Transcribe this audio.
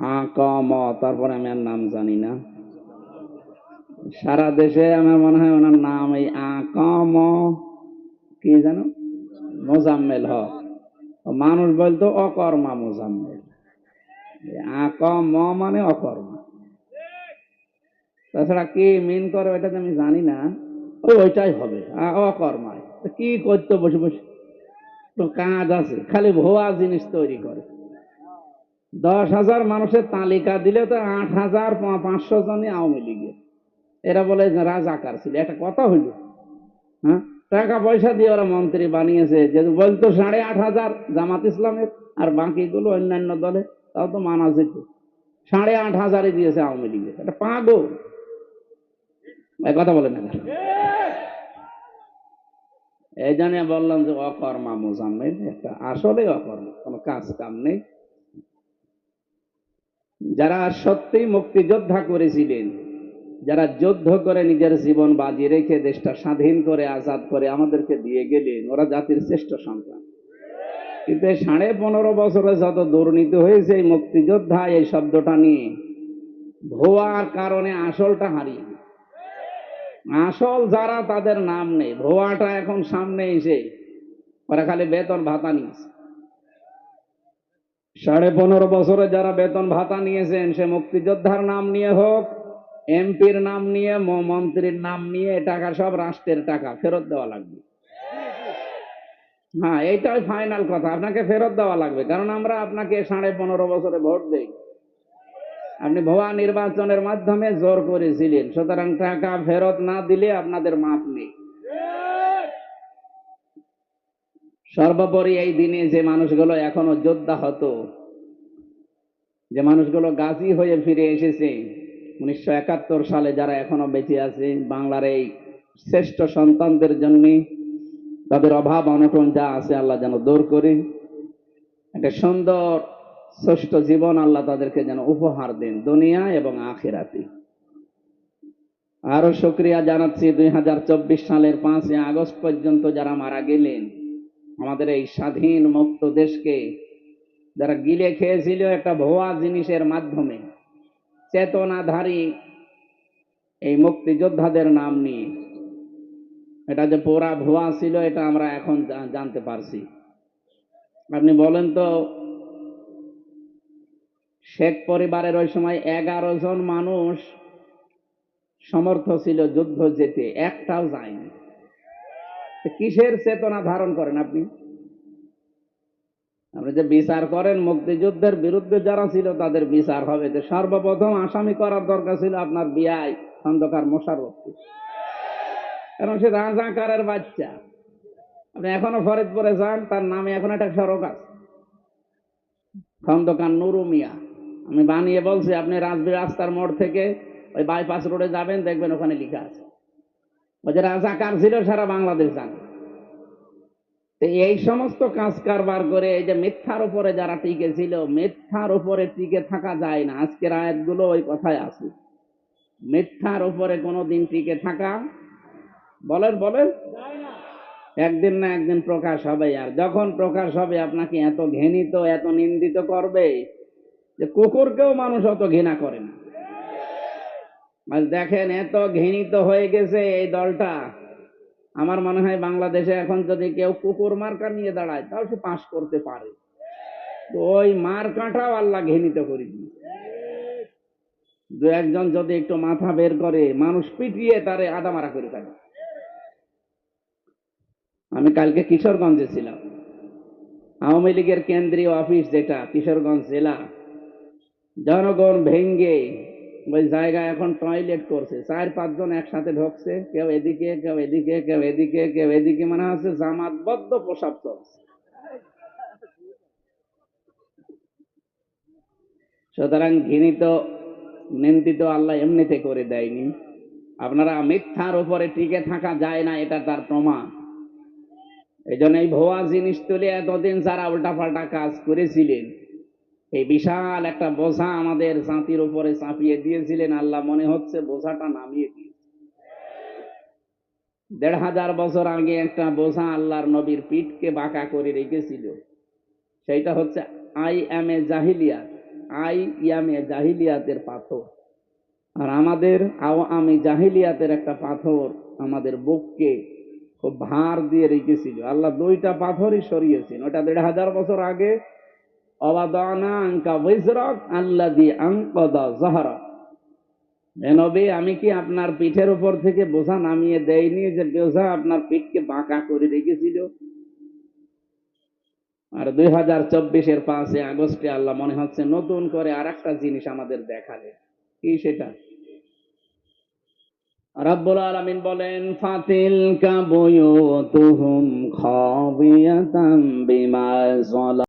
আ ক ম তারপরে আমি আর নাম জানি না। সারা দেশে আমার মনে হয় ওনার নাম এই আ ক জানো? মোজাম্মেল হক। মানুষ বলতো অকর্মা মোজাম্মেল। এই আ ক ম মানে অকর্মা। তাছাড়া কি মিন করে ওইটা আমি জানি না। ওই ওইটাই হবে। অকর্মায়। কি করতো বসে বসে? তো কাজ আছে, খালি ভোয়া জিনিস তৈরি করে। দশ হাজার মানুষের তালিকা দিলে তো আট হাজার পাঁচশো জনই আওয়ামী লীগের। এরা বলে রাজাকার ছিল। একটা কথা হইল হ্যাঁ? টাকা পয়সা দিয়ে ওরা মন্ত্রী বানিয়েছে। যে বলতো সাড়ে আট হাজার জামাত ইসলামের, আর বাকিগুলো অন্যান্য দলে তাও তো মানা যেত। সাড়ে আট হাজারই দিয়েছে আওয়ামী লীগের। এটা পাগো কথা বলে না এই জন্য বললাম যে অকর্মা মোজাম্মেল, একটা আসলে অকর্ম, কোনো কাজ কাম নেই। যারা সত্যিই মুক্তিযোদ্ধা করেছিলেন, যারা যুদ্ধ করে নিজের জীবন বাজি রেখে দেশটা স্বাধীন করে, আজাদ করে আমাদেরকে দিয়ে গেলেন, ওরা জাতির শ্রেষ্ঠ সন্তান। কিন্তু সাড়ে পনেরো বছরে যত দুর্নীতি হয়েছে, এই মুক্তিযোদ্ধা এই শব্দটা নিয়ে ভোয়ার কারণে আসলটা হারিয়ে আসল যারা তাদের নাম নেই, ভোয়াটা এখন সামনে এসে ওরা খালি বেতন ভাতা নিয়েছে। সাড়ে পনেরো বছরে যারা বেতন ভাতা নিয়েছেন, সে মুক্তিযোদ্ধার নাম নিয়ে হোক, এমপির নাম নিয়ে মন্ত্রীর নাম নিয়ে টাকা সব রাষ্ট্রের টাকা, ফেরত দেওয়া লাগবে। হ্যাঁ এইটাই ফাইনাল কথা, আপনাকে ফেরত দেওয়া লাগবে, কারণ আমরা আপনাকে সাড়ে পনেরো বছরে ভোট দেই। আপনি ভুয়া নির্বাচনের মাধ্যমে জোর করেছিলেন, সুতরাং টাকা ফেরত না দিলে আপনাদের মাপ নেই। সর্বোপরি এই দিনে যে মানুষগুলো এখনও যোদ্ধা হতো, যে মানুষগুলো গাজী হয়ে ফিরে এসেছে, উনিশশো একাত্তর সালে যারা এখনও বেঁচে আছে, বাংলার এই শ্রেষ্ঠ সন্তানদের জন্য তাদের অভাব অনটন যা আছে আল্লাহ যেন দূর করে। একটা সুন্দর, শ্রেষ্ঠ জীবন আল্লাহ তাদেরকে যেন উপহার দেন দুনিয়া এবং আখেরাতে। আরও শুক্রিয়া জানাচ্ছি, দুই হাজার চব্বিশ সালের পাঁচই আগস্ট পর্যন্ত যারা মারা গেলেন আমাদের এই স্বাধীন মুক্ত দেশকে যারা গিলে খেয়েছিল একটা ভুয়া জিনিসের মাধ্যমে, চেতনাধারী এই মুক্তিযোদ্ধাদের নাম নিয়ে। এটা যে পোড়া ভুয়া ছিল, এটা আমরা এখন জানতে পারছি। আপনি বলেন তো, শেখ পরিবারের ওই সময় এগারো জন মানুষ সমর্থ ছিল যুদ্ধ যেতে একটাও যায়নি। কিসের চেতনা ধারণ করেন আপনি? আপনি যে বিচার করেন, মুক্তিযুদ্ধের বিরুদ্ধে যারা ছিল তাদের বিচার হবে। তো সর্বপ্রথম আসামি করার দরকার ছিল আপনার বিআই, খন্দকার মোশাররফকে কারণ সে রাজাকারের বাচ্চা। আপনি এখনও ফরিদপুরে যান, তার নামে এখন একটা সড়ক আছে। খন্দকার নুরু মিয়া। আমি বানিয়ে বলছি, আপনি রাজবি রাস্তার মোড় থেকে ওই বাইপাস রোডে যাবেন, দেখবেন ওখানে লেখা আছে। ওই যে রাজাকার ছিল সারা বাংলাদেশ জানে। এই সমস্ত কাজ কারবার করে এই যে মিথ্যার উপরে যারা টিকে ছিল, মিথ্যার উপরে টিকে থাকা যায় না। আজকের আয়াতগুলো ওই কথায় আছে। মিথ্যার উপরে কোনোদিন টিকে থাকা, বলেন বলেন। একদিন না একদিন প্রকাশ হবে। আর যখন প্রকাশ হবে, আপনাকে এত ঘৃণিত, এত নিন্দিত করবে যে কুকুরকেও মানুষ অত ঘৃণা করে না। আজ দেখেন এত ঘৃণিত হয়ে গেছে এই দলটা। আমার মনে হয় বাংলাদেশে এখন যদি কেউ কুকুর মার্কা নিয়ে দাঁড়ায়, তাও সে পাশ করতে পারে। তো ওই মার্কাটাও আল্লাহ ঘৃণিত করে দু একজন যদি একটু মাথা বের করে, মানুষ পিটিয়ে তারে আদামারা করে ফেলে। আমি কালকে কিশোরগঞ্জে ছিলাম। আওয়ামী লীগের কেন্দ্রীয় অফিস যেটা, কিশোরগঞ্জ জেলা, জনগণ ভেঙ্গে ওই জায়গায় এখন টয়লেট করছে। চার পাঁচজন একসাথে ঢুকছে, কেউ এদিকে কেউ এদিকে কেউ এদিকে কেউ এদিকে মানে হচ্ছে জামাতবদ্ধ প্রসাব চলছে। সুতরাং ঘৃণিত, নিন্দিত আল্লাহ এমনিতে করে দেয়নি। আপনারা মিথ্যার উপরে টিকে থাকা যায় না, এটা তার প্রমাণ। এই জন্য এই ভুয়া জিনিস তুলে এতদিন যারা উল্টাপাল্টা কাজ করেছিলেন এই বিশাল একটা বোঝা আমাদের জাতির উপরে চাপিয়ে দিয়েছিলেন। আল্লাহ মনে হচ্ছে বোঝাটা নামিয়ে দিয়েছে। দেড় হাজার বছর আগে একটা বোঝা আল্লাহর নবীর পিঠকে বাঁকা করে রেখেছিল। সেইটা হচ্ছে আই এম এ জাহিলিয়াত আই ইয়ামে জাহিলিয়াতের পাথর। আর আমাদের আও- আমি জাহিলিয়াতের একটা পাথর আমাদের বুককে খুব ভার দিয়ে রেখেছিল। আল্লাহ দুইটা পাথরই সরিয়েছেন। ওটা দেড় হাজার বছর আগে আমি কি আপনার পিঠের উপর থেকে বোঝা নামিয়ে দেয়নি যে বোঝা আপনার পিঠকে বাঁকা করে রেখেছিল? আর দুই হাজার চব্বিশের পাঁচে আগস্টে আল্লাহ মনে হচ্ছে নতুন করে আর একটা জিনিস আমাদের দেখালে কি সেটা? রব্বুল আলামিন বলেন ফাতিল কাবুয়ুতুহুম খাবিয়াতাম বিমা